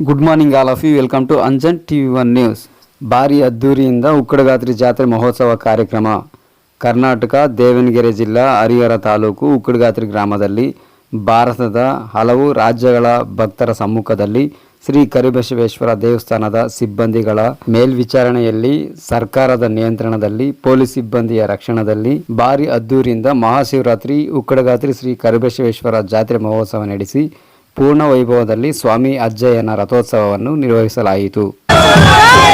Good morning all of you welcome to Anjan T V one news ಭಾರಿ ಅದ್ದೂರಿಯಿಂದ ಉಕ್ಕಡಗಾತ್ರಿ ಜಾತ್ರೆ ಮಹೋತ್ಸವ ಕಾರ್ಯಕ್ರಮ. ಕರ್ನಾಟಕ, ದೇವನಗೆರೆ ಜಿಲ್ಲಾ, ಹರಿಹರ ತಾಲೂಕು, ಉಕ್ಕಡಗಾತ್ರಿ ಗ್ರಾಮದಲ್ಲಿ ಭಾರತದ ಹಲವು ರಾಜ್ಯಗಳ ಭಕ್ತರ ಸಮ್ಮುಖದಲ್ಲಿ ಶ್ರೀ ಕರಿಬಸವೇಶ್ವರ ದೇವಸ್ಥಾನದ ಸಿಬ್ಬಂದಿಗಳ ಮೇಲ್ವಿಚಾರಣೆಯಲ್ಲಿ, ಸರ್ಕಾರದ ನಿಯಂತ್ರಣದಲ್ಲಿ, ಪೊಲೀಸ್ ಸಿಬ್ಬಂದಿಯ ರಕ್ಷಣದಲ್ಲಿ ಭಾರಿ ಅದ್ದೂರಿಯಿಂದ ಮಹಾಶಿವರಾತ್ರಿ, ಉಕ್ಕಡಗಾತ್ರಿ ಶ್ರೀ ಕರಿಬಸವೇಶ್ವರ ಜಾತ್ರೆ ಮಹೋತ್ಸವ ನಡೆಸಿ ಪೂರ್ಣ ವೈಭವದಲ್ಲಿ ಸ್ವಾಮಿ ಅಜ್ಜಯ್ಯನ ರಥೋತ್ಸವವನ್ನು ನಿರ್ವಹಿಸಲಾಯಿತು. ¡Ay,